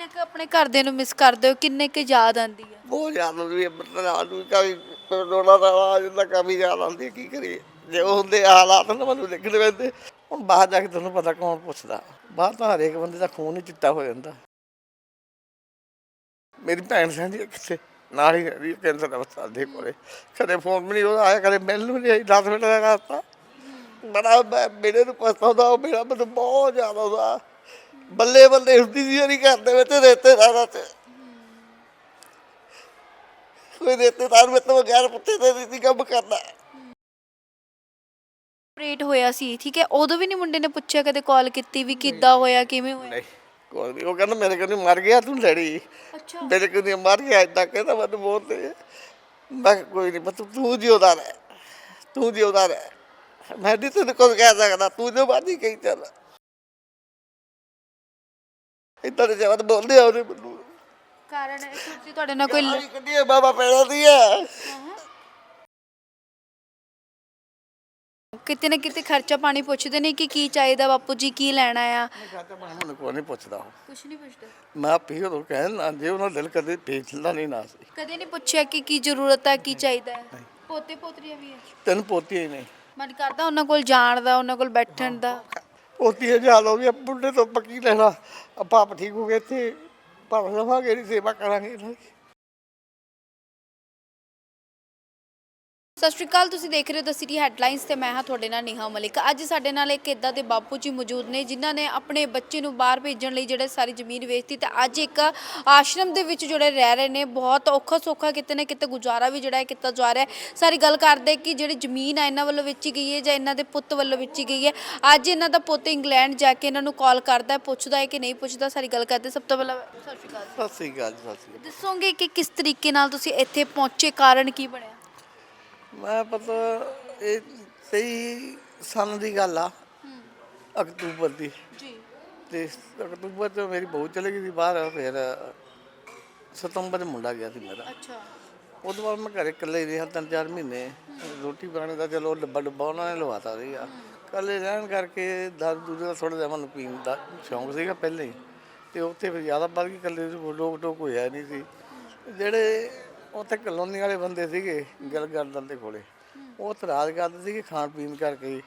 ਕਿੰਨੇ ਕੁ ਆਪਣੇ ਘਰਦਿਆਂ ਨੂੰ ਮਿਸ ਕਰਦੇ ਹੋ? ਕਿੰਨੇ ਕੁ ਯਾਦ ਆਉਂਦੀ ਹੈ ਬਹੁਤ ਜ਼ਿਆਦਾ ਵੀ ਬਤਲਾ ਨੂੰ ਕभी ਰੋਣਾ ਦਾ ਆਵਾਜ਼ ਦਾ ਕਮੀ ਜ਼ਿਆਦਾ ਆਉਂਦੀ ਹੈ, ਕੀ ਕਰੀਏ? ਜੇ ਉਹ ਹੁੰਦੇ ਹਾਲਾਤ ਨਾ ਮੈਨੂੰ ਲਿਖਦੇ ਪੈਂਦੇ ਹੁਣ ਬਾਹਰ ਜਾ ਕੇ ਤੁਹਾਨੂੰ ਪਤਾ ਕੌਣ ਪੁੱਛਦਾ। ਬਾਹਰ ਤਾਂ ਹਰੇਕ ਬੰਦੇ ਦਾ ਖੂਨ ਹੀ ਚਿੱਟਾ ਹੋ ਜਾਂਦਾ। ਮੇਰੀ ਭੈਣ ਸੰਦੀ ਕਿੱਥੇ? ਨਾਲ ਹੀ ਰਹੀ ਕੈਂਸਰ ਹਸਪਤਾਲ ਦੇ ਕੋਲੇ। ਕਦੇ ਫੋਨ ਵੀ ਨਹੀਂ ਉਹਦਾ ਆਇਆ ਕਦੇ ਮਿਲ ਨੂੰ ਨਹੀਂ ਆਈ 10 ਮਿੰਟ ਦਾ ਰਸਤਾ। ਬੜਾ ਮੈਂ- ਮੇਰੇ ਨੂੰ ਪਛਤਾਉਂਦਾ ਉਹ ਮੇਰਾ ਮੈਨੂੰ ਬਹੁਤ ਜ਼ਿਆਦਾ ਉਹਦਾ ਬੱਲੇ ਬੱਲੇ ਹੁੰਦੀ ਸੀ ਨਹੀਂ ਕਰਦੇ ਵਿੱਚ ਰੇਤੇ ਸਾਰਾ ਤੇ। ਕੋਈ ਰਿਸ਼ਤੇਦਾਰ ਮੇਰੇ ਤੋਂ ਬਗੈਰ ਪੁੱਛੇ ਤੇ ਨਹੀਂ ਕੰਮ ਕਰਦਾ ਆਪਰੇਟ ਹੋਇਆ ਸੀ ਠੀਕ ਹੈ? ਉਦੋਂ ਵੀ ਨਹੀਂ ਮੁੰਡੇ ਨੇ ਪੁੱਛਿਆ ਕਦੇ ਕਾਲ ਕੀਤੀ ਵੀ ਕਿੱਦਾਂ ਹੋਇਆ ਕਿਵੇਂ ਹੋਇਆ? ਨਹੀਂ ਕੋਈ ਨਹੀਂ ਉਹ ਕਹਿੰਦਾ ਮੇਰੇ ਕੋਲ ਨਹੀਂ ਮਰ ਗਿਆ ਤੂੰ ਲੜੀ। ਅੱਛਾ। ਮੇਰੇ ਕੋਲ ਨਹੀਂ ਮਰ ਗਿਆ ਇਦਾਂ ਕਹਿੰਦਾ ਮੈਨੂੰ ਬੋਲਦੇ ਮੈਂ ਕਿਹਾ ਕੋਈ ਨਹੀਂ ਤੂੰ ਤੂੰ ਜਿਉਦਾ ਰਹਿ ਤੂੰ ਜਿਉਦਾ ਰਹਿ। ਮੈਂ ਨਹੀਂ ਤੈਨੂੰ ਕੁਝ ਕਹਿ ਸਕਦਾ ਤੂੰ ਜੋ ਬਾਦੀ ਕਹੀ ਚੱਲ। ਇਦਾਂ ਦੇ ਜਵਾਬ ਬੋਲਦੇ ਆ ਉਹਨੇ ਮੈਨੂੰ। ਕਾਰਨ ਇਹ ਤੁਸੀਂ ਤੁਹਾਡੇ ਨਾਲ ਕੋਈ ਕੋਈ ਕੱਢੀਏ ਬਾਬਾ ਪੈਣਾ ਦੀ ਹੈ। ਕਿਤੇ ਨਾ ਕਿਤੇ ਖਰਚਾ ਪਾਣੀ ਪੁੱਛਦੇ ਨੇ ਕਿ ਕੀ ਚਾਹੀਦਾ ਬਾਪੂ ਜੀ ਕੀ ਲੈਣਾ ਆ। ਖਾਤਾ ਬਣਾ ਮੈਨੂੰ ਕੋਈ ਨਹੀਂ ਪੁੱਛਦਾ। ਕੁਝ ਨਹੀਂ ਪੁੱਛਦਾ। ਮੈਂ ਆਪੇ ਉਹ ਕਹਿਣ ਜੇ ਉਹਨਾਂ ਦਿਲ ਕਦੇ ਭੇਜਦਾ ਨਹੀਂ ਨਾ ਸੀ ਕਦੇ ਨਹੀਂ ਪੁੱਛਿਆ ਕਿ ਕੀ ਜ਼ਰੂਰਤ ਹੈ ਕੀ ਚਾਹੀਦਾ ਹੈ ਪੋਤੇ ਪੋਤਰੀਆਂ ਵੀ ਹੈ ਤੈਨੂੰ ਪੋਤੀ ਹੀ ਨਹੀਂ ਮਨ ਕਰਦਾ ਉਹਨਾਂ ਕੋਲ ਜਾਣ ਦਾ ਉਹਨਾਂ ਕੋਲ ਬੈਠਣ ਦਾ। ਪੋਤੀ ਹਜਾਲ ਹੋ ਗਈ ਬੁੱਢੇ ਤੋਂ ਪੱਕੀ ਲੈਣਾ। ਆਪਾਂ ਆਪ ਠੀਕ ਹੋ ਗਏ ਇੱਥੇ, ਪਰ ਰਵਾਂਗੇ ਨਹੀਂ, ਸੇਵਾ ਕਰਾਂਗੇ ਇਹਨਾਂ ਦੀ। ਸਤਿ ਸ਼੍ਰੀ ਅਕਾਲ ਤੁਸੀਂ ਦੇਖ ਰਹੇ ਹੋ ਦ ਸਿਟੀ ਹੈਡਲਾਈਨਸ ਤੇ ਮੈਂ ਹਾਂ ਤੁਹਾਡੇ ਨਾਲ ਨੇਹਾ ਮਲਿਕ। ਅੱਜ ਸਾਡੇ ਨਾਲ ਇੱਕ ਇਦਾਂ ਦੇ ਬਾਪੂ ਜੀ ਮੌਜੂਦ ਨੇ ਜਿਨ੍ਹਾਂ ਨੇ ਆਪਣੇ ਬੱਚੇ ਨੂੰ ਬਾਹਰ ਭੇਜਣ ਲਈ ਜਿਹੜੇ ਸਾਰੀ ਜ਼ਮੀਨ ਵੇਚਤੀ ਤੇ ਅੱਜ ਇੱਕ ਆਸ਼ਰਮ ਦੇ ਵਿੱਚ ਜਿਹੜੇ ਰਹਿ ਰਹੇ ਨੇ ਬਹੁਤ ਔਖਾ ਸੌਖਾ ਕਿਤੇ ਨਾ ਕਿਤੇ ਗੁਜ਼ਾਰਾ ਵੀ ਜਿਹੜਾ ਹੈ ਕੀਤਾ ਜਾ ਰਿਹਾ ਹੈ। ਸਾਰੀ ਗੱਲ ਕਰਦੇ ਕਿ ਜਿਹੜੀ ਜ਼ਮੀਨ ਆ ਇਹਨਾਂ ਵੱਲੋਂ ਵੇਚੀ ਗਈ ਹੈ ਜਾਂ ਇਹਨਾਂ ਦੇ ਪੁੱਤ ਵੱਲੋਂ ਵੇਚੀ ਗਈ ਹੈ। ਅੱਜ ਇਹਨਾਂ ਦਾ ਪੁੱਤ ਇੰਗਲੈਂਡ ਜਾ ਕੇ ਇਹਨਾਂ ਨੂੰ ਕਾਲ ਕਰਦਾ ਹੈ ਪੁੱਛਦਾ ਹੈ ਕਿ ਨਹੀਂ ਪੁੱਛਦਾ ਸਾਰੀ ਗੱਲ ਕਰਦੇ ਸਭ ਤੋਂ ਪਹਿਲਾਂ ਸਤਿ ਸ਼੍ਰੀ ਅਕਾਲ ਸਤਿ ਸ੍ਰੀ ਅਕਾਲ ਜੀ, ਸਤਿ ਸ੍ਰੀ ਦੱਸੋਗੇ ਕਿ ਕਿਸ ਤਰੀਕੇ ਨਾਲ ਤੁਸੀਂ ਇੱਥੇ ਪਹੁੰਚੇ ਕਾਰਨ ਕੀ ਬਣਿਆ? ਅਕਾਲ ਮੈਂ ਪਤਾ ਇਹ ਤੇਈ ਸਾਲ ਦੀ ਗੱਲ ਆ ਅਕਤੂਬਰ ਦੀ। ਜੀ। ਤੇ ਅਕਤੂਬਰ ਤੋਂ ਮੇਰੀ ਬਹੂ ਚਲੇ ਗਈ ਸੀ ਬਾਹਰ ਫਿਰ ਸਤੰਬਰ ਚ ਮੁੰਡਾ ਗਿਆ ਸੀ ਮੇਰਾ। ਅੱਛਾ। ਉਦੋਂ ਬਾਅਦ ਮੈਂ ਘਰੇ ਇਕੱਲੇ ਰਿਹਾ ਤਿੰਨ ਚਾਰ ਮਹੀਨੇ। ਰੋਟੀ ਪਾਣੀ ਦਾ ਚਲੋ ਡੱਬਾ ਡੱਬਾ ਉਹਨਾਂ ਨੇ ਲਵਾਤਾ ਸੀਗਾ ਇਕੱਲੇ ਰਹਿਣ ਕਰਕੇ ਦਾਰੂ ਦੂਜੇ ਦਾ ਥੋੜਾ ਜਿਹਾ ਮੈਨੂੰ ਪੀਣ ਦਾ ਸ਼ੌਂਕ ਸੀਗਾ ਪਹਿਲਾਂ ਹੀ। ਤੇ ਉੱਥੇ ਫਿਰ ਜ਼ਿਆਦਾ ਵੱਧ ਗਈ ਇਕੱਲੇ ਰੋਕ ਟੋਕ ਹੋਇਆ ਨਹੀਂ ਸੀ। ਜਿਹੜੇ ਉੱਥੇ ਕਲੋਨੀ ਵਾਲੇ ਬੰਦੇ ਸੀਗੇ ਗੱਲ ਗਰਦਨ ਦੇ ਕੋਲੇ। ਉਹ ਇਤਰਾਜ਼ ਕਰਦੇ ਸੀਗੇ ਖਾਣ ਪੀਣ ਕਰਕੇ ਹੀ।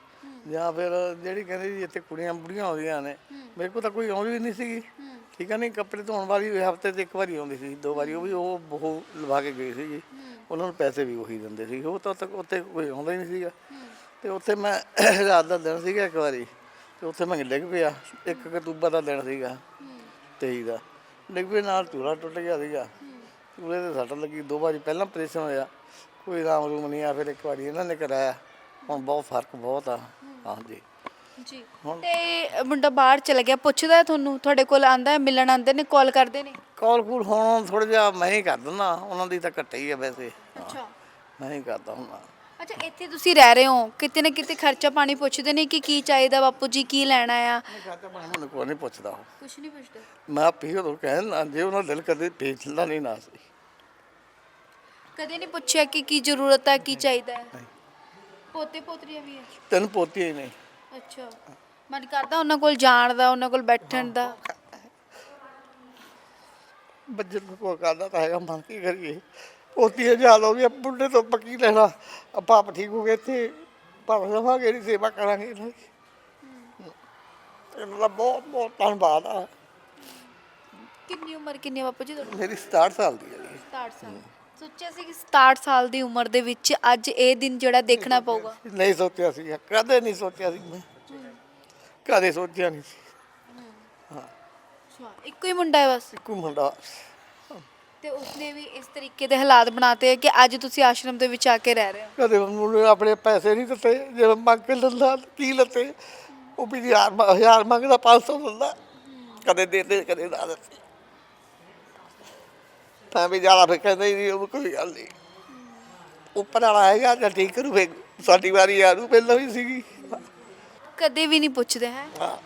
ਜਾਂ ਫਿਰ ਜਿਹੜੀ ਕਹਿੰਦੇ ਜੀ ਇੱਥੇ ਕੁੜੀਆਂ ਬੁੜੀਆਂ ਆਉਂਦੀਆਂ ਨੇ ਮੇਰੇ ਕੋਲ ਤਾਂ ਕੋਈ ਆਉਂਦੀ ਨਹੀਂ ਸੀਗੀ। ਠੀਕ ਹੈ ਨਹੀਂ ਕੱਪੜੇ ਧੋਣ ਵਾਲੀ ਹਫ਼ਤੇ ਤੇ ਇੱਕ ਵਾਰੀ ਆਉਂਦੀ ਸੀ ਦੋ ਵਾਰੀ। ਉਹ ਵੀ ਉਹ ਬਹੁ ਲਵਾ ਕੇ ਗਈ ਸੀਗੀ। ਉਹਨਾਂ ਨੂੰ ਪੈਸੇ ਵੀ ਉਹੀ ਦਿੰਦੇ ਸੀ ਉਹ ਤਾਂ ਉੱਥੇ- ਉੱਥੇ ਕੋਈ ਆਉਂਦਾ ਹੀ ਨਹੀਂ ਸੀਗਾ। ਤੇ ਉੱਥੇ ਮੈਂ ਰਾਤ ਦਾ ਦਿਨ ਸੀਗਾ ਇੱਕ ਵਾਰੀ। ਤੇ ਉੱਥੇ ਮੈਂ ਡਿੱਗ ਪਿਆ। ਇੱਕ ਅਕਤੂਬਰ ਦਾ ਦਿਨ ਸੀਗਾ। 23 ਦਾ। ਡਿੱਗ ਪਿਆ ਨਾਲ ਚੂਲਾ ਟੁੱਟ ਗਿਆ ਸੀਗਾ। ਤੇ ਸੱਟ ਲੱਗੀ ਦੋ ਵਾਰੀ ਪਹਿਲਾਂ ਆਪਰੇਸ਼ਨ ਹੋਇਆ। ਕੋਈ ਰਾਮ ਰੂਮ ਨਹੀਂ ਆ ਫਿਰ ਇੱਕ ਵਾਰੀ ਇਹਨਾਂ ਨੇ ਕਰਾਇਆ। ਹੁਣ ਬਹੁਤ ਫ਼ਰਕ ਬਹੁਤ ਆ। ਹਾਂਜੀ। ਜੀ। ਤੇ ਮੁੰਡਾ ਬਾਹਰ ਚਲਾ ਗਿਆ ਪੁੱਛਦਾ ਹੈ ਤੁਹਾਨੂੰ? ਤੁਹਾਡੇ ਕੋਲ ਆਂਦਾ ਹੈ ਮਿਲਣ ਆਂਦੇ ਨੇ ਕਾਲ ਕਰਦੇ ਨੇ? ਕਾਲ ਕੂਲ ਹੁਣ ਥੋੜਾ ਜਿਹਾ ਮੈਂ ਹੀ ਕਰ ਦਿੰਦਾ ਉਹਨਾਂ ਦੀ ਤਾਂ ਘੱਟ ਹੀ ਆ ਵੈਸੇ। ਅੱਛਾ। ਮੈਂ ਹੀ ਕਰਦਾ ਹੁੰਦਾ। ਅੱਛਾ ਇੱਥੇ ਤੁਸੀਂ ਰਹਿ ਰਹੇ ਹੋ। ਕਿਤੇ ਨਾ ਕਿਤੇ ਖਰਚਾ ਪਾਣੀ ਪੁੱਛਦੇ ਨੇ ਕਿ ਕੀ ਚਾਹੀਦਾ ਬਾਪੂ ਜੀ ਕੀ ਲੈਣਾ ਆ। ਖਾਤਾ ਬਣਾ ਮੈਨੂੰ ਕੋਈ ਨਹੀਂ ਪੁੱਛਦਾ। ਉਹ। ਕੁਝ ਨਹੀਂ ਪੁੱਛਦਾ। ਮੈਂ ਆਪੇ ਉਹ ਕਹਿਣ ਜੇ ਉਹਨਾਂ ਦਿਲ ਕਦੇ ਭੇਜਦਾ ਨਹੀਂ ਨਾ ਸੀ ਕਦੇ ਨਹੀਂ ਪੁੱਛਿਆ ਕਿ ਕੀ ਜ਼ਰੂਰਤ ਹੈ ਕੀ ਚਾਹੀਦਾ ਹੈ? ਪੋਤੇ ਪੋਤਰੀਆਂ ਵੀ ਹੈ ਤੈਨੂੰ ਪੋਤੀ ਹੀ ਨਹੀਂ ਅੱਛਾ। ਮਨ ਕਰਦਾ ਉਹਨਾਂ ਕੋਲ ਜਾਣ ਦਾ ਉਹਨਾਂ ਕੋਲ ਬੈਠਣ ਦਾ। ਬੱਜਰ ਨੂੰ ਕੋ ਕਰਦਾ ਤਾਂ ਹੈਗਾ ਮਨ ਕੀ ਕਰੀਏ। ਪੋਤੀ ਹਜਾਲ ਹੋ ਗਈ ਬੁੱਢੇ ਤੋਂ ਪੱਕੀ ਲੈਣਾ। ਆਪਾਂ ਆਪ ਠੀਕ ਹੋ ਗਏ ਇੱਥੇ ਪਰ ਰਵਾਂਗੇ ਨਹੀਂ ਸੇਵਾ ਕਰਾਂਗੇ ਇਹਨਾਂ ਦੀ। ਇਹਨਾਂ ਦਾ ਬਹੁਤ ਬਹੁਤ ਧੰਨਵਾਦ ਆ। ਕਿੰਨੀ ਉਮਰ ਕਿੰਨੀ ਹੈ ਬਾਪੂ ਜੀ ਤੁਹਾਡੀ? ਮੇਰੀ 67 ਸਾਲ ਦੀ ਹੈ ਜੀ। 67 ਸਾਲ। ਸੋਚਿਆ ਸੀ ਕਿ 67 ਸਾਲ ਦੀ ਉਮਰ ਦੇ ਵਿੱਚ ਅੱਜ ਇਹ ਦਿਨ ਜਿਹੜਾ ਦੇਖਣਾ ਪਊਗਾ। ਨਹੀਂ ਸੋਚਿਆ ਸੀ। ਕਦੇ ਨਹੀਂ ਸੋਚਿਆ ਸੀ ਮੈਂ। ਕਦੇ ਸੋਚਿਆ ਨਹੀਂ ਸੀ। ਅੱਛਾ ਇੱਕੋ ਹੀ ਮੁੰਡਾ ਹੈ ਬਸ? ਇੱਕੋ ਮੁੰਡਾ। ਤੇ ਉਸਨੇ ਵੀ ਇਸ ਤਰੀਕੇ ਦੇ ਹਾਲਾਤ ਬਣਾਤੇ ਹੈ ਕਿ ਅੱਜ ਤੁਸੀਂ ਆਸ਼ਰਮ ਦੇ ਵਿੱਚ ਆ ਕੇ ਰਹਿ ਰਹੇ ਹੋ। ਕਦੇ ਉਹਨੂੰ ਆਪਣੇ ਪੈਸੇ ਨਹੀਂ ਦਿੱਤੇ ਜੇ ਮੰਗ ਕੇ ਲੈਂਦਾ ਕੀ ਲੱਤੇ? ਉਹ ਵੀ ਹਜ਼ਾਰ ਮ- ਹਜ਼ਾਰ ਮੰਗਦਾ 500 ਦਿੰਦਾ। ਕਦੇ ਦੇ ਦੇ ਕਦੇ ਨਾ ਦਿੱਤੇ ਤਾਂ ਵੀ ਜ਼ਿਆਦਾ ਫਿਰ ਕਹਿੰਦਾ ਹੀ ਨਹੀਂ ਉਹ ਕੋਈ ਗੱਲ ਨਹੀਂ। ਉੱਪਰ ਵਾਲਾ ਹੈਗਾ ਜਾਂ ਠੀਕ ਕਰੂ ਫਿਰ। ਸਾਡੀ ਵਾਰੀ ਆਰੂ ਪਹਿਲਾਂ ਵੀ ਸੀਗੀ। ਕਦੇ ਵੀ ਨਹੀਂ ਪੁੱਛਦੇ ਹੈ? ਹਾਂ।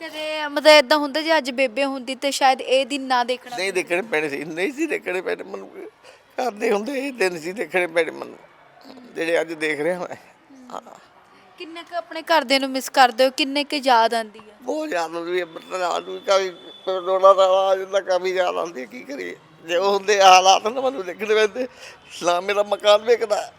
ਕਦੇ ਮਤਲਬ ਇਦਾਂ ਹੁੰਦਾ ਜੇ ਅੱਜ ਬੇਬੇ ਹੁੰਦੀ ਤੇ ਸ਼ਾਇਦ ਇਹ ਦਿਨ ਨਾ ਦੇਖਣਾ ਨਹੀਂ ਦੇਖਣੇ ਪੈਣੇ ਸੀ ਨਹੀਂ ਸੀ ਦੇਖਣੇ ਪੈਣੇ ਮੈਨੂੰ ਕਰਦੇ ਹੁੰਦੇ ਇਹ ਦਿਨ ਸੀ ਦੇਖਣੇ ਪੈਣੇ ਮੈਨੂੰ। ਜਿਹੜੇ ਅੱਜ ਦੇਖ ਰਿਹਾ ਮੈਂ। ਹਾਂ। ਕਿੰਨੇ ਕੁ ਆਪਣੇ ਘਰਦਿਆਂ ਨੂੰ ਮਿਸ ਕਰਦੇ ਹੋ? ਕਿੰਨੇ ਕੁ ਯਾਦ ਆਉਂਦੀ ਹੈ ਬਹੁਤ ਜ਼ਿਆਦਾ ਵੀ ਮਤਲਬ ਆਦਮੀ ਕਾਫੀ ਰੋਣਾ ਦਾ ਆਵਾਜ਼ ਦਾ ਕਾਫੀ ਜ਼ਿਆਦਾ ਆਉਂਦੀ ਹੈ, ਕੀ ਕਰੀਏ? ਜੇ ਉਹ ਹੁੰਦੇ ਹਾਲਾਤ ਨਾ ਮੈਨੂੰ ਦੇਖਣੇ ਪੈਂਦੇ ਨਾ ਮੇਰਾ ਮਕਾਨ ਵੇਖਦਾ।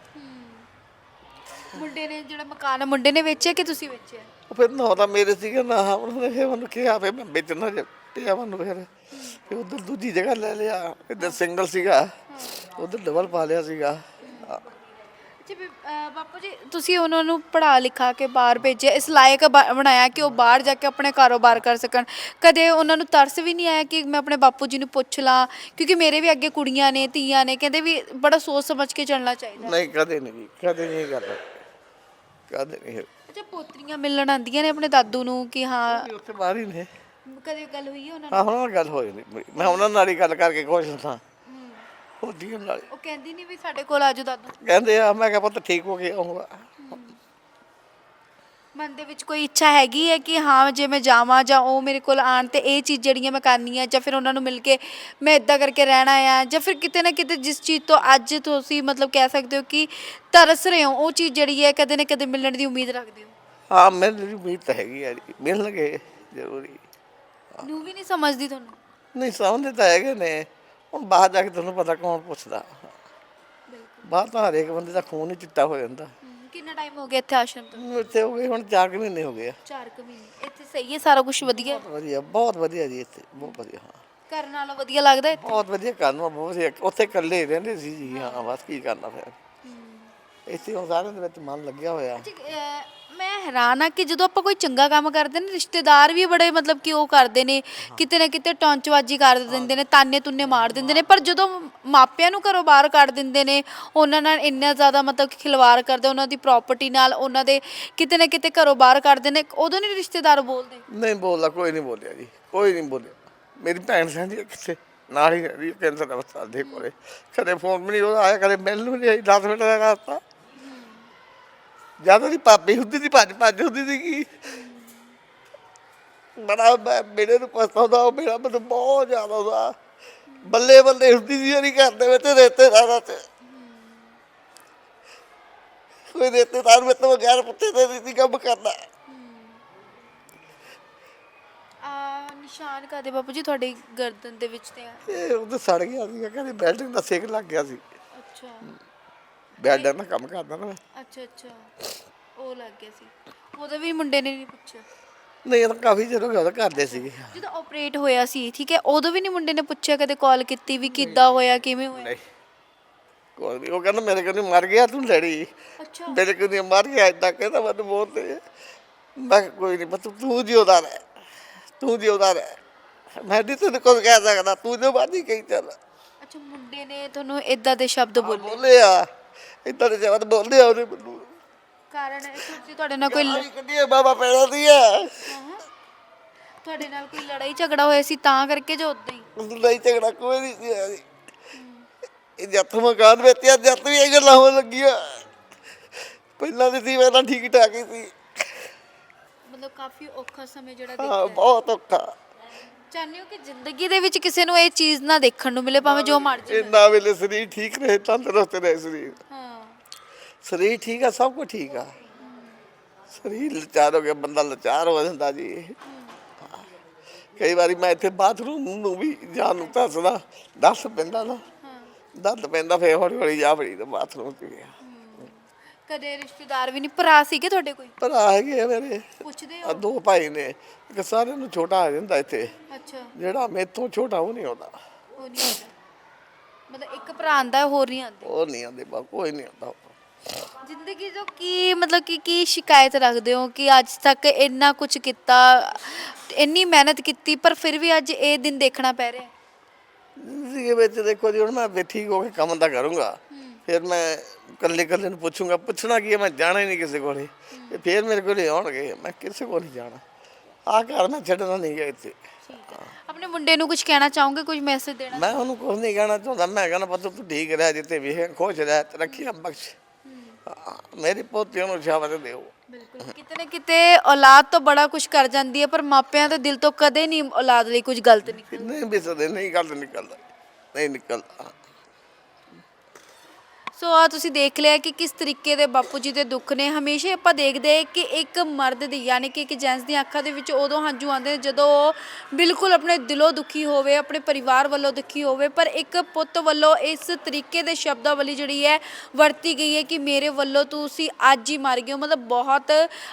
ਮੁੰਡੇ ਨੇ ਜਿਹੜਾ ਮਕਾਨ ਹੈ, ਮੁੰਡੇ ਨੇ ਵੇਚਿਆ ਕਿ ਤੁਸੀਂ ਵੇਚਿਆ? ਉਹ ਫਿਰ ਨਾ ਤਾਂ ਮੇਰੇ ਸੀਗਾ ਨਾ ਉਹਨਾਂ ਨੇ ਫਿਰ ਮੈਨੂੰ ਕਿਹਾ ਫਿਰ ਮੈਂ ਵੇਚਣਾ ਜੇ ਪਿਆ ਮੈਨੂੰ ਫਿਰ। ਫਿਰ ਉਧਰ ਦੂਜੀ ਜਗ੍ਹਾ ਲੈ ਲਿਆ ਇੱਧਰ ਸਿੰਗਲ ਸੀਗਾ ਉਧਰ ਡਬਲ ਪਾ ਲਿਆ ਸੀਗਾ। ਬਾਪੂ ਜੀ ਤੁਸੀਂ ਉਹਨਾਂ ਨੂੰ ਪੜ੍ਹਾ ਲਿਖਾ ਕੇ ਬਾਹਰ ਭੇਜਿਆ ਇਸ ਲਾਇਕ ਬਣਾਇਆ ਕਿ ਉਹ ਬਾਹਰ ਜਾ ਕੇ ਆਪਣੇ ਕਾਰੋਬਾਰ ਕਰ ਸਕਣ। ਕਦੇ ਉਹਨਾਂ ਨੂੰ ਤਰਸ ਵੀ ਨਹੀਂ ਆਇਆ ਕਿ ਮੈਂ ਆਪਣੇ ਬਾਪੂ ਜੀ ਨੂੰ ਪੁੱਛ ਲਾਂ? ਕਿਉਂਕਿ ਮੇਰੇ ਵੀ ਅੱਗੇ ਕੁੜੀਆਂ ਨੇ ਧੀਆਂ ਨੇ ਕਹਿੰਦੇ ਵੀ ਬੜਾ ਸੋਚ ਸਮਝ ਕੇ ਚੱਲਣਾ ਚਾਹੀਦਾ। ਨਹੀਂ ਕਦੇ ਨਹੀਂ ਕਦੇ ਨਹੀਂ ਕਰਦਾ ਕਦੇ ਨਹੀਂ। ਅੱਛਾ ਪੋਤਰੀਆਂ ਮਿਲਣ ਆਉਂਦੀਆਂ ਨੇ ਆਪਣੇ ਦਾਦੂ ਨੂੰ ਕਿ ਹਾਂ? ਉੱਥੇ ਬਾਹਰ ਹੀ ਨੇ। ਕਦੇ ਗੱਲ ਹੋਈ ਹੈ ਉਹਨਾਂ ਹਾਂ ਉਹਨਾਂ ਨਾਲ ਗੱਲ ਹੋਈ ਨਹੀਂ। ਮੇਰੀ। ਮੈਂ ਉਹਨਾਂ ਨਾਲ ਹੀ ਗੱਲ ਕਰਕੇ ਖੁਸ਼ ਹਾਂ। ਹੋਦੀ ਨਾਲ ਹੀ। ਉਹ ਕਹਿੰਦੀ ਨਹੀਂ ਵੀ ਸਾਡੇ ਕੋਲ ਆਜੋ ਦਾਦੂ। ਕਹਿੰਦੇ ਆ ਮੈਂ ਕਿਹਾ ਪੁੱਤ ਠੀਕ ਹੋ ਗਿਆ ਆਉਂਗਾ। ਮਨ ਦੇ ਵਿੱਚ ਕੋਈ ਇੱਛਾ ਹੈਗੀ ਹੈ ਕਿ ਹਾਂ ਜੇ ਮੈਂ ਜਾਵਾਂ ਜਾਂ ਉਹ ਮੇਰੇ ਕੋਲ ਆਣ ਤੇ ਇਹ ਚੀਜ਼ ਜਿਹੜੀਆਂ ਮੈਂ ਕਰਨੀ ਆ ਜਾਂ ਫਿਰ ਉਹਨਾਂ ਨੂੰ ਮਿਲ ਕੇ ਮੈਂ ਇਦਾਂ ਕਰਕੇ ਰਹਿਣਾ ਆ ਜਾਂ ਫਿਰ ਕਿਤੇ ਨਾ ਕਿਤੇ ਜਿਸ ਚੀਜ਼ ਤੋਂ ਅੱਜ ਤੁਸੀਂ ਮਤਲਬ ਕਹਿ ਸਕਦੇ ਹੋ ਕਿ ਤਰਸ ਰਹੇ ਹੋ ਉਹ ਚੀਜ਼ ਜਿਹੜੀ ਹੈ ਕਦੇ ਨਾ ਕਦੇ ਮਿਲਣ ਦੀ ਉਮੀਦ ਰੱਖਦੇ ਹੋ? ਹਾਂ ਮੈਨੂੰ ਉਮੀਦ ਤਾਂ ਹੈਗੀ ਆ ਜੀ। ਮਿਲਣਗੇ ਜ਼ਰੂਰੀ। ਨੂੰ ਵੀ ਨਹੀਂ ਸਮਝਦੀ ਤੁਹਾਨੂੰ? ਨਹੀਂ ਸਮਝਦੇ ਤਾਂ ਹੈਗੇ ਨੇ। ਹੁਣ ਬਾਹਰ ਜਾ ਕੇ ਤੁਹਾਨੂੰ ਪਤਾ ਕੌਣ ਪੁੱਛਦਾ। ਬਾਹਰ ਤਾਂ ਹਰੇਕ ਬੰਦੇ ਦਾ ਖੂਨ ਹੀ ਚਿੱਟਾ ਹੋ ਜਾਂਦਾ। ਕਿੰਨਾ ਟਾਈਮ ਹੋ ਗਿਆ ਇੱਥੇ ਆਸ਼ਰਮ ਤੋਂ? ਇੱਥੇ ਹੋ ਗਏ ਹੁਣ 4 ਮਹੀਨੇ ਹੋ ਗਏ ਆ। 4 ਕੁ ਮਹੀਨੇ। ਇੱਥੇ ਸਹੀ ਹੈ ਸਾਰਾ ਕੁਝ ਵਧੀਆ? ਬਹੁਤ ਵਧੀਆ ਬਹੁਤ ਵਧੀਆ ਜੀ ਇੱਥੇ ਬਹੁਤ ਵਧੀਆ ਹਾਂ। ਘਰ ਨਾਲੋਂ ਵਧੀਆ ਲੱਗਦਾ ਇੱਥੇ? ਬਹੁਤ ਵਧੀਆ ਕਰਨ ਨੂੰ ਬਹੁਤ ਵਧੀਆ। ਉੱਥੇ ਇਕੱਲੇ ਰਹਿੰਦੇ ਸੀ ਜੀ ਹਾਂ ਬਸ ਕੀ ਕਰਨਾ ਫਿਰ। ਇੱਥੇ ਹੁਣ ਸਾਰਿਆਂ ਦੇ ਵਿੱਚ ਮਨ ਲੱਗਿਆ ਹੋਇਆ। ਹੈਰਾਨ ਆ ਕਿ ਜਦੋਂ ਆਪਾਂ ਕੋਈ ਚੰਗਾ ਕੰਮ ਕਰਦੇ ਨੇ ਰਿਸ਼ਤੇਦਾਰ ਵੀ ਬੜੇ ਮਤਲਬ ਕਿ ਉਹ ਕਰਦੇ ਨੇ ਕਿਤੇ ਨਾ ਕਿਤੇ ਟੌਂਚਵਾਜੀ ਕਰ ਦਿੰਦੇ ਨੇ ਤਾਨੇ ਤੁੰਨੇ ਮਾਰ ਦਿੰਦੇ ਨੇ ਪਰ ਜਦੋਂ ਮਾਪਿਆਂ ਨੂੰ ਘਰੋਂ ਬਾਹਰ ਕੱਢ ਦਿੰਦੇ ਨੇ ਉਹਨਾਂ ਨਾਲ ਇੰਨਾ ਜ਼ਿਆਦਾ ਮਤਲਬ ਕਿ ਖਿਲਵਾੜ ਕਰਦੇ ਉਹਨਾਂ ਦੀ ਪ੍ਰਾਪਰਟੀ ਨਾਲ ਉਹਨਾਂ ਦੇ ਕਿਤੇ ਨਾ ਕਿਤੇ ਘਰੋਂ ਬਾਹਰ ਕੱਢਦੇ ਨੇ ਉਦੋਂ ਨਹੀਂ ਰਿਸ਼ਤੇਦਾਰ ਬੋਲਦੇ? ਨਹੀਂ ਬੋਲਦਾ ਕੋਈ ਨਹੀਂ ਬੋਲਿਆ ਜੀ ਕੋਈ ਨਹੀਂ ਬੋਲਿਆ। ਮੇਰੀ ਭੈਣ ਰਹਿੰਦੀ ਹੈ ਕਿੱਥੇ ਨਾਲ ਹੀ ਰਹਿੰਦੀ ਹੈ ਦਾ ਹਸਪਤਾਲ ਦੇ ਕੋਲੇ। ਕਦੇ ਫੋਨ ਵੀ ਨਹੀਂ ਉਹਦਾ ਆਇਆ ਕਦੇ ਮਿਲ ਨੂੰ ਨਹੀਂ ਆਈ 10 ਮਿੰਟ ਦਾ ਰਸਤਾ। ਜਦੋਂ ਦੀ ਪਾਪੀ ਹੁੰਦੀ ਸੀ ਭੱਜ ਭੱਜ ਹੁੰਦੀ ਸੀ ਕੀ ਬੜਾ ਮੈਂ- ਮੇਰੇ ਨੂੰ ਪਛਤਾਉਂਦਾ ਉਹ ਮੇਰਾ ਮੈਨੂੰ ਬਹੁਤ ਜ਼ਿਆਦਾ ਉਹਦਾ ਬੱਲੇ ਬੱਲੇ ਹੁੰਦੀ ਸੀ ਜਿਹੜੀ ਘਰ ਦੇ ਵਿੱਚ ਰੇਤੇ ਦਾ ਤੇ ਕੋਈ ਰੇਤੇਦਾਰ ਵਿੱਚ ਤੋਂ ਬਗੈਰ ਪੁੱਤੇ ਤੇ ਨਹੀਂ ਕੰਮ ਕਰਦਾ ਆ ਨਿਸ਼ਾਨ ਕਾਦੇ ਬਾਪੂ ਜੀ ਤੁਹਾਡੀ ਗਰਦਨ ਦੇ ਵਿੱਚ ਤੇ ਆ? ਇਹ ਉਹਦੇ ਸੜ ਗਿਆ ਸੀ ਕਹਿੰਦੇ ਬੈਲਡਿੰਗ ਦਾ ਸੇਕ ਲੱਗ ਗਿਆ ਸੀ। ਅੱਛਾ। ਬੈਲਡਰ ਦਾ ਕੰਮ ਕਰਦਾ ਨਾ ਮੈਂ। ਅੱਛਾ ਅੱਛਾ। ਉਹ ਲੱਗ ਗਿਆ ਸੀ। ਉਹਦਾ ਵੀ ਮੁੰਡੇ ਨੇ ਨਹੀਂ ਪੁੱਛਿਆ। ਨਹੀਂ ਇਹ ਤਾਂ ਕਾਫੀ ਚਿਰ ਹੋ ਗਿਆ ਉਹਦਾ ਕਰਦੇ ਸੀਗੇ। ਜਦੋਂ ਆਪਰੇਟ ਹੋਇਆ ਸੀ ਠੀਕ ਹੈ? ਉਦੋਂ ਵੀ ਨਹੀਂ ਮੁੰਡੇ ਨੇ ਪੁੱਛਿਆ ਕਦੇ ਕਾਲ ਕੀਤੀ ਵੀ ਕਿੱਦਾਂ ਹੋਇਆ ਕਿਵੇਂ ਹੋਇਆ? ਨਹੀਂ। ਕੋਈ ਨਹੀਂ ਉਹ ਕਹਿੰਦਾ ਮੇਰੇ ਕੋਲ ਮਰ ਗਿਆ ਤੂੰ ਲੜੀ। ਅੱਛਾ। ਮੇਰੇ ਕੋਲ ਮਰ ਗਿਆ ਇਦਾਂ ਕਹਿੰਦਾ ਮੈਨੂੰ ਬੋਲਦੇ ਮੈਂ ਕਿਹਾ ਕੋਈ ਨਹੀਂ ਬਸ ਤੂੰ ਜਿਉਦਾ ਰਹਿ। ਤੂੰ ਜਿਉਦਾ ਰਹਿ। ਮੈਂ ਨਹੀਂ ਤੈਨੂੰ ਕੁਝ ਕਹਿ ਸਕਦਾ ਤੂੰ ਜੋ ਬਾਦੀ ਕਹੀ ਚੱਲ। ਅੱਛਾ ਮੁੰਡੇ ਨੇ ਤੁਹਾਨੂੰ ਇਦਾਂ ਦੇ ਸ਼ਬਦ ਬੋਲੇ? ਬੋਲੇ ਆ। ਇਦਾਂ ਦੇ ਜਵਾਬ ਬੋਲਦੇ ਆ ਉਹਨੇ ਮੈਨੂੰ। ਕਾਰਨ ਇਹ ਸੋਚੀ ਤੁਹਾਡੇ ਨਾਲ ਕੋਈ ਲ- ਆਈ ਕੱਢੀਏ ਬਾਬਾ ਪੈਣਾ ਦੀ ਹਾਂ। ਤੁਹਾਡੇ ਨਾਲ ਕੋਈ ਲੜਾਈ ਝਗੜਾ ਹੋਇਆ ਸੀ ਤਾਂ ਕਰਕੇ ਜੋ ਉਦਾਂ ਹੀ? ਨਹੀਂ ਝਗੜਾ ਕੋਈ ਨਹੀਂ ਸੀ ਹੋਇਆ ਜੀ। ਇਹ ਜੱਤ ਮਕਾਨ ਵਿੱਚ ਆ ਜੱਤ ਵੀ ਇਹ ਗੱਲਾਂ ਹੋਣ ਲੱਗੀਆਂ। ਪਹਿਲਾਂ ਦੀ ਸੀ ਪਹਿਲਾਂ ਠੀਕ ਠਾਕ ਹੀ ਸੀ। ਮਤਲਬ ਕਾਫੀ ਔਖਾ ਸਮੇਂ ਜਿਹੜਾ ਹਾਂ ਬਹੁਤ ਔਖਾ। ਚਾਹੁੰਦੇ ਹੋ ਕਿ ਜ਼ਿੰਦਗੀ ਦੇ ਵਿੱਚ ਕਿਸੇ ਨੂੰ ਇਹ ਚੀਜ਼ ਨਾ ਦੇਖਣ ਨੂੰ ਮਿਲੇ ਭਾਵੇਂ ਜੋ ਮਰਜ਼ੀ ਇੰਨਾ ਵੇਲੇ ਸਰੀਰ ਠੀਕ ਰਹੇ ਤੰਦਰੁਸਤ ਰਹੇ ਸਰੀਰ। ਹਾਂ। ਸਰੀਰ ਠੀਕ ਆ ਸਭ ਕੁਝ ਠੀਕ ਆ। ਸਰੀਰ ਲਾਚਾਰ ਹੋ ਗਿਆ ਬੰਦਾ ਲਾਚਾਰ ਹੋ ਜਾਂਦਾ ਜੀ। ਕਈ ਵਾਰੀ ਮੈਂ ਇੱਥੇ ਬਾਥਰੂਮ ਨੂੰ ਵੀ ਜਾਣ ਨੂੰ ਦੱਸਦਾ ਦੱਸ ਪੈਂਦਾ ਨਾ। ਦੱਸ ਪੈਂਦਾ ਫੇਰ ਹੌਲੀ ਹੌਲੀ ਜਾ ਫੜੀ ਤੇ ਬਾਥਰੂਮ ਤੇ ਗਿਆ। ਕਦੇ ਰਿਸ਼ਤੇਦਾਰ ਵੀ ਨਹੀਂ ਭਰਾ ਸੀਗੇ ਤੁਹਾਡੇ ਕੋਈ? ਭਰਾ ਹੈਗੇ ਆ ਮੇਰੇ। ਪੁੱਛਦੇ ਆ ਹੋ? ਦੋ ਭਾਈ ਨੇ ਇੱਕ ਸਾਰਿਆਂ ਨੂੰ ਛੋਟਾ ਆ ਜਾਂਦਾ ਇੱਥੇ। ਅੱਛਾ। ਜਿਹੜਾ ਮੇਥੋਂ ਛੋਟਾ ਉਹ ਨਹੀਂ ਆਉਂਦਾ। ਉਹ ਨਹੀਂ ਆਉਂਦਾ। ਮਤਲਬ ਇੱਕ ਭਰਾ ਆਂਦਾ ਹੋਰ ਨਹੀਂ ਆਂਦੇ ਉਹ ਨਹੀਂ ਆਉਂਦੇ ਬਾ ਕੋਈ ਨਹੀਂ ਆਉਂਦਾ। ਜ਼ਿੰਦਗੀ ਤੋਂ ਕੀ ਮਤਲਬ ਕਿ ਕੀ ਸ਼ਿਕਾਇਤ ਰੱਖਦੇ ਹੋ ਕਿ ਅੱਜ ਤੱਕ ਇੰਨਾ ਕੁਝ ਕੀਤਾ ਇੰਨੀ ਮਿਹਨਤ ਕੀਤੀ ਪਰ ਫਿਰ ਵੀ ਅੱਜ ਇਹ ਦਿਨ ਦੇਖਣਾ ਪੈ ਰਿਹਾ? ਹੈ ਜ਼ਿੰਦਗੀ ਵਿੱਚ ਦੇਖੋ ਜੀ ਹੁਣ ਮੈਂ ਠੀਕ ਹੋ ਕੇ ਕੰਮ ਤਾਂ ਕਰੂੰਗਾ। ਫਿਰ ਮੈਂ ਇਕੱਲੇ ਇਕੱਲੇ ਨੂੰ ਪੁੱਛੂੰਗਾ ਪੁੱਛਣਾ ਕੀ ਹੈ? ਮੈਂ ਜਾਣਾ ਹੀ ਨਹੀਂ ਕਿਸੇ ਕੋਲੇ। ਤੇ ਫਿਰ ਮੇਰੇ ਕੋਲੇ ਆਉਣਗੇ। ਮੈਂ ਕਿਸੇ ਕੋਲ ਨਹੀਂ ਜਾਣਾ। ਆ ਘਰ ਮੈਂ ਛੱਡਣਾ ਨਹੀਂ ਗਿਆ ਇੱਥੇ। ਆਪਣੇ ਮੁੰਡੇ ਨੂੰ ਕੁਝ ਕਹਿਣਾ ਚਾਹੋਗੇ? ਕੁਝ ਮੈਸੇਜ ਦੇਣਾ ਮੈਂ ਉਹਨੂੰ ਕੁਝ ਨਹੀਂ ਕਹਿਣਾ ਚਾਹੁੰਦਾ। ਮੈਂ ਕਹਿੰਦਾ ਪੁੱਤ ਤੂੰ ਠੀਕ ਰਹਿ ਜਿੱਤੇ ਵੀ ਹੈ ਖੁਸ਼ ਰਹਿ ਤੇ ਰੱਖੀਆਂ ਬਖਸ਼। ਹਾਂ, ਮੇਰੀ ਪੋਤੀਆਂ ਨੂੰ ਸ਼ਾਬਾਸ਼ ਦਿਓ। ਬਿਲਕੁਲ। ਕਿਤੇ ਨਾ ਕਿਤੇ ਔਲਾਦ ਤੋਂ ਬੜਾ ਕੁਝ ਕਰ ਜਾਂਦੀ ਹੈ ਪਰ ਮਾਪਿਆਂ ਦੇ ਦਿਲ ਤੋਂ ਕਦੇ ਨਹੀਂ ਔਲਾਦ ਲਈ ਕੁਝ ਗਲਤ ਨਹੀਂ ਨਹੀਂ ਵਿਸਦੇ ਨਹੀਂ ਗੱਲ ਨਿਕਲਦਾ। ਨਹੀਂ ਨਿਕਲਦਾ। ਸੋ ਆ ਤੁਸੀਂ ਦੇਖ ਲਿਆ ਕਿ ਕਿਸ ਤਰੀਕੇ ਦੇ ਬਾਪੂ ਜੀ ਦੇ ਦੁੱਖ ਨੇ। ਹਮੇਸ਼ਾ ਆਪਾਂ ਦੇਖਦੇ ਹਾਂ ਕਿ ਇੱਕ ਮਰਦ ਦੀ ਯਾਨੀ ਕਿ ਇੱਕ ਜੈਂਟਸ ਦੀਆਂ ਅੱਖਾਂ ਦੇ ਵਿੱਚ ਉਦੋਂ ਹੰਝੂ ਆਉਂਦੇ ਨੇ ਜਦੋਂ ਉਹ ਬਿਲਕੁਲ ਆਪਣੇ ਦਿਲੋਂ ਦੁਖੀ ਹੋਵੇ, ਆਪਣੇ ਪਰਿਵਾਰ ਵੱਲੋਂ ਦੁਖੀ ਹੋਵੇ। ਪਰ ਇੱਕ ਪੁੱਤ ਵੱਲੋਂ ਇਸ ਤਰੀਕੇ ਦੇ ਸ਼ਬਦਾਵਲੀ ਜਿਹੜੀ ਹੈ, ਵਰਤੀ ਗਈ ਹੈ ਕਿ ਮੇਰੇ ਵੱਲੋਂ ਤੁਸੀਂ ਅੱਜ ਹੀ ਮਰ ਗਏ ਹੋ। ਮਤਲਬ ਬਹੁਤ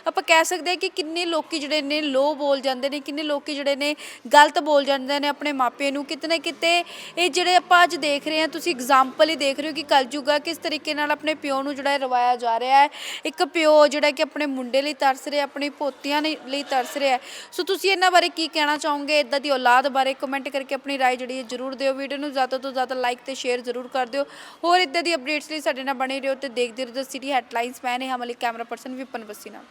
ਆਪਾਂ ਕਹਿ ਸਕਦੇ ਹਾਂ ਕਿ ਕਿੰਨੇ ਲੋਕੀ ਜਿਹੜੇ ਨੇ ਲੋ ਬੋਲ ਜਾਂਦੇ ਨੇ, ਕਿੰਨੇ ਲੋਕੀ ਜਿਹੜੇ ਨੇ ਗਲਤ ਬੋਲ ਜਾਂਦੇ ਨੇ ਆਪਣੇ ਮਾਪਿਆਂ ਨੂੰ। ਕਿਤੇ ਨਾ ਕਿਤੇ ਇਹ ਜਿਹੜੇ ਆਪਾਂ ਅੱਜ ਦੇਖ ਰਹੇ ਹਾਂ, ਤੁਸੀਂ ਐਗਜ਼ਾਮਪਲ ਹੀ ਦੇਖ ਰਹੇ ਹੋ ਕਿ ਕਲਯੁਗ ਆ, ਕਿਸ ਤਰੀਕੇ ਨਾਲ ਆਪਣੇ ਪਿਓ ਨੂੰ ਜਿਹੜਾ ਹੈ ਰਵਾਇਆ ਜਾ ਰਿਹਾ ਹੈ ਇੱਕ ਪਿਓ ਜਿਹੜਾ ਕਿ ਆਪਣੇ ਮੁੰਡੇ ਲਈ ਤਰਸ ਰਿਹਾ ਆਪਣੀ ਪੋਤੀਆਂ ਨੇ- ਲਈ ਤਰਸ ਰਿਹਾ ਹੈ। ਸੋ ਤੁਸੀਂ ਇਹਨਾਂ ਬਾਰੇ ਕੀ ਕਹਿਣਾ ਚਾਹੋਗੇ ਇਦਾਂ ਦੀ ਔਲਾਦ ਬਾਰੇ ਕਮੈਂਟ ਕਰਕੇ ਆਪਣੀ رائے ਜਿਹੜੀ ਹੈ ਜਰੂਰ ਦਿਓ ਵੀਡੀਓ ਨੂੰ ਜ਼ਿਆਦਾ ਤੋਂ ਜ਼ਿਆਦਾ ਲਾਈਕ ਤੇ ਸ਼ੇਅਰ ਜਰੂਰ ਕਰ ਦਿਓ ਹੋਰ ਇਦਾਂ ਦੀ ਅਪਡੇਟਸ ਲਈ ਸਾਡੇ ਨਾਲ ਬਣੇ ਰਹੋ ਤੇ ਦੇਖਦੇ ਰਹੋ ਸਿਟੀ ਹੈਡਲਾਈਨਸ ਮੈਂ ਨੇ ਹਮਲੀ ਕੈਮਰਾ ਪਰਸਨ ਵਿਪਨ ਬਸੀ ਨਾਲ